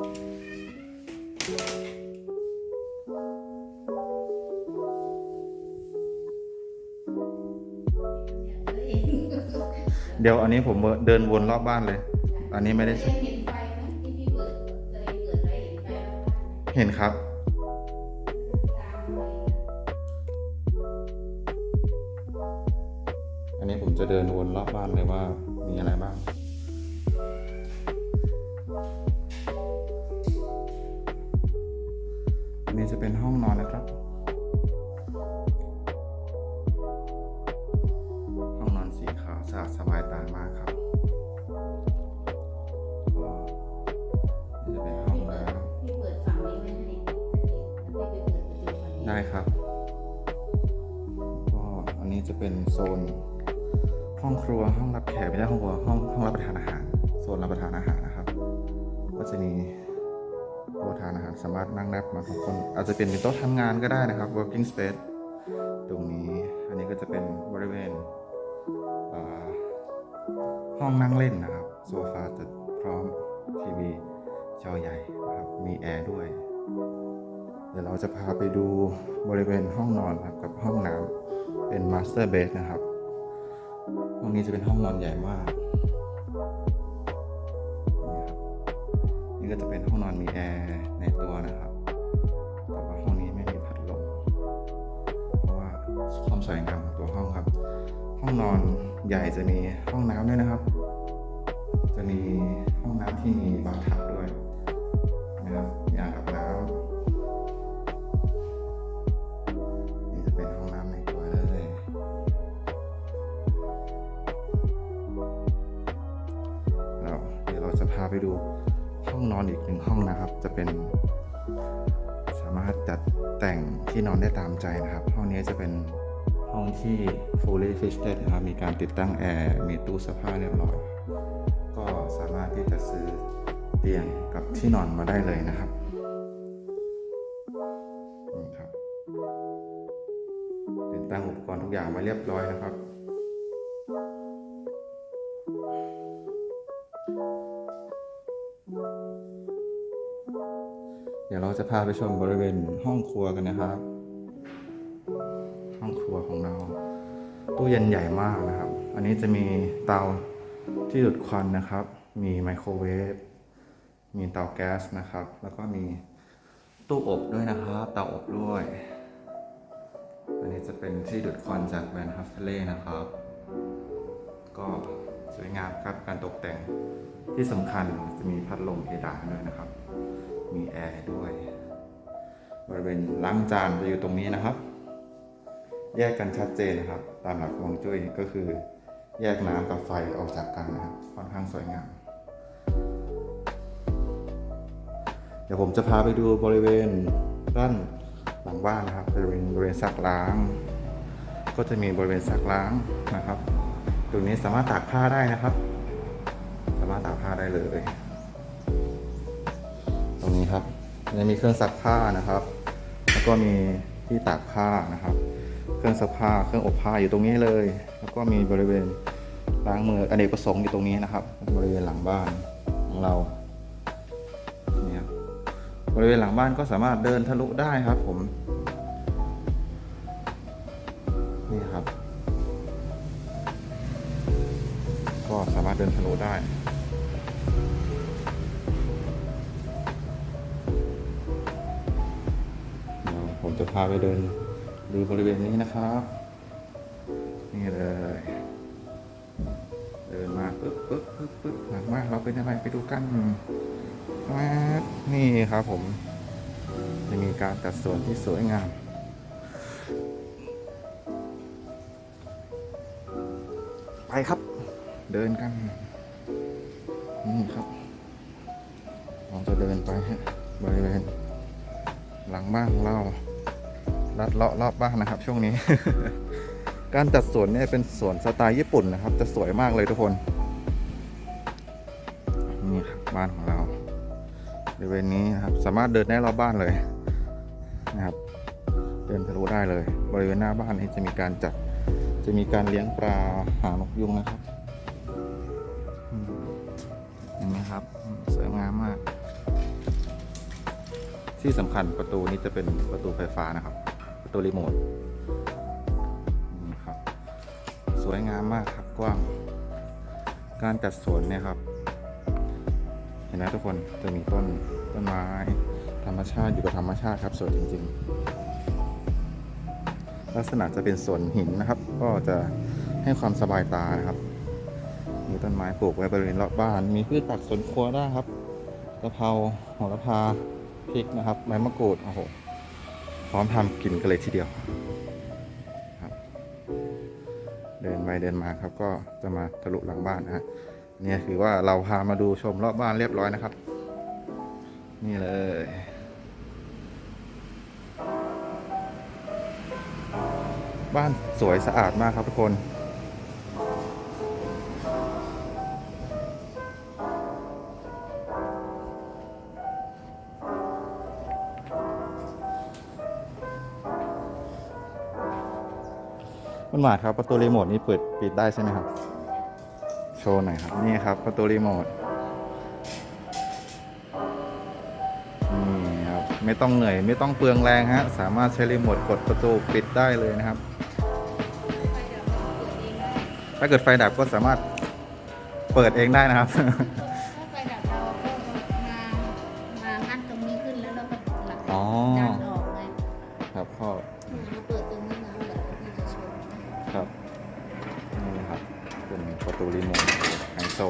เดี๋ยวอันนี้ผมเดินวนรอบบ้านเลย อันนี้ไม่ได้เคยเห็นไฟไหมที่พี่เปิดเคยเปิดไฟเห็นไฟแล้วบ้านเห็นครับ อันนี้ผมจะเดินวนรอบบ้านเลยว่ามีอะไรบ้าง สีขาวสะอาดสบายตามากครับก็นี่จะเป็นห้องพี่เปิดน้ำพี่เปิดฝั่งนี้ไว้ให้แล้วพี่ไปเปิดประตูฝั่งนี้ได้ครับ ก็อันนี้จะเป็นโซนห้องครัวห้องรับแขกไม่ใช่ห้องครัวห้องห้องรับประทานอาหาร โซนรับประทานอาหารนะครับ ก็จะมีโต๊ะทานอาหารสามารถนั่งได้ประมาณสองคน อาจจะเป็นเป็นโต๊ะทำงานก็ได้นะครับ working space ตรงนี้ อันนี้ก็จะเป็นบริเวณอ่า ห้องนั่งเล่นนะครับ โซฟาจะพร้อมทีวีจอใหญ่ครับมีแอร์ด้วย เดี๋ยวเราจะพาไปดูบริเวณห้องนอนครับกับห้องน้ำเป็นมาสเตอร์เบดนะครับ ห้องนี้จะเป็นห้องนอนใหญ่มาก นี่ก็จะเป็นห้องนอนมีแอร์ในตัวนะครับแต่ว่าห้องนี้ไม่มีพัดลมเพราะว่าความสวยงามของตัวห้องครับ องนอนใหญ่จะมีห้องน้ำด้วยนะครับ จะมีห้องน้ำที่มีบาร์ทับด้วยนะครับอย่างอาบน้ำนี่จะเป็นห้องน้ำในตัวเลยแล้วเดี๋ยวเราจะพาไปดูห้องนอนอีกหนึ่งห้องนะครับ จะเป็น สามารถจัดแต่งที่นอนได้ตามใจนะครับ ห้องนี้จะเป็น ห้องที่ fully fitted นะครับมีการติดตั้งแอร์มีตู้เสื้อผ้าเรียบร้อยก็สามารถที่จะซื้อเตียงกับที่นอนมาได้เลยนะครับนี่ครับ ติดตั้งอุปกรณ์ทุกอย่างไว้เรียบร้อยนะครับเดี๋ยวเราจะพาไปชมบริเวณห้องครัวกันนะครับ ห้องครัวของเรา ตู้เย็นใหญ่มากนะครับ อันนี้จะมีเตาที่ดูดควันนะครับ มีไมโครเวฟ มีเตาแก๊สนะครับ แล้วก็มีตู้อบด้วยนะครับ เตาอบด้วย อันนี้จะเป็นที่ดูดควันจากแบรนด์ฮัฟเฟเล่นะครับ ก็สวยงามครับการตกแต่งที่สำคัญจะมีพัดลมเพดานด้วยนะครับ มีแอร์ด้วย บริเวณล้างจานจะอยู่ตรงนี้นะครับ แยกกันชัดเจนนะครับ ตามหลักฮวงจุ้ยก็คือ แยกน้ำกับไฟออกจากกันนะครับค่อนข้างสวยงาม เดี๋ยวผมจะพาไปดูบริเวณด้านหลังบ้านนะครับบริเวณบริเวณซักล้าง ก็จะมีบริเวณซักล้างนะครับตรงนี้สามารถตากผ้าได้นะครับ สามารถตากผ้าได้เลย ตรงนี้ครับจะมีเครื่องซักผ้านะครับ แล้วก็มีที่ตากผ้านะครับ เครื่องซักผ้าเครื่องอบผ้าอยู่ตรงนี้เลย แล้วก็มีบริเวณล้างมืออเนกประสงค์อยู่ตรงนี้นะครับ บริเวณหลังบ้านของเราเนี่ยบริเวณหลังบ้านก็สามารถเดินทะลุได้ครับผมนี่ครับ ก็สามารถเดินทะลุได้ผมจะพาไปเดิน ดูบริเวณนี้นะครับ นี่เลย เดินมาปึ๊บปึ๊บปึ๊บปึ๊บหลังมากเราเป็นอะไรไปดูกันว๊บนี่ครับผม จะมีการจัดสวนที่สวยงามไปครับ เดินกัน นี่ครับเราจะเดินไปฮะบริเวณหลังบ้านของเรา ลัดเลาะรอบบ้านนะครับ ช่วงนี้ การจัดสวนเนี่ยเป็นสวนสไตล์ญี่ปุ่นนะครับ จะสวยมากเลยทุกคน นี่ครับบ้านของเราบริเวณนี้นะครับ สามารถเดินได้รอบบ้านเลยนะครับ เดินทะลุได้เลย บริเวณหน้าบ้านนี้จะมีการจัดจะมีการเลี้ยงปลาหานกยุงนะครับเห็นไหมครับสวยงามมาก ที่สำคัญประตูนี้จะเป็นประตูไฟฟ้านะครับ ประตูรีโมทนี่ครับ สวยงามมากครับกว้าง การจัดสวนเนี่ยครับ เห็นไหมทุกคนจะมีต้นต้นไม้ ธรรมชาติอยู่กับธรรมชาติครับสวยจริง ๆ ลักษณะจะเป็นสวนหินนะครับ ก็จะให้ความสบายตานะครับ มีต้นไม้ปลูกไว้บริเวณรอบบ้าน มีพืชผักสวนครัวได้ครับกะเพราโหระพาพริกนะครับใบมะกรูดโอ้โห พร้อมทำกินกันเลยทีเดียวครับเดินไปเดินมาครับก็จะมาทะลุหลังบ้านนะฮะเนี่ยคือว่าเราพามาดูชมรอบบ้านเรียบร้อยนะครับ นี่เลยบ้านสวยสะอาดมากครับทุกคน มันหมาดครับประตูรีโมทนี่เปิดปิดได้ใช่ไหมครับ โชว์หน่อยครับนี่ครับประตูรีโมทนี่ครับไม่ต้องเหนื่อยไม่ต้องเปลืองแรงฮะสามารถใช้รีโมทกดประตูปิดได้เลยนะครับ ถ้าเกิดไฟดับก็สามารถเปิดเองได้นะครับ ตูรีโมทไงโซ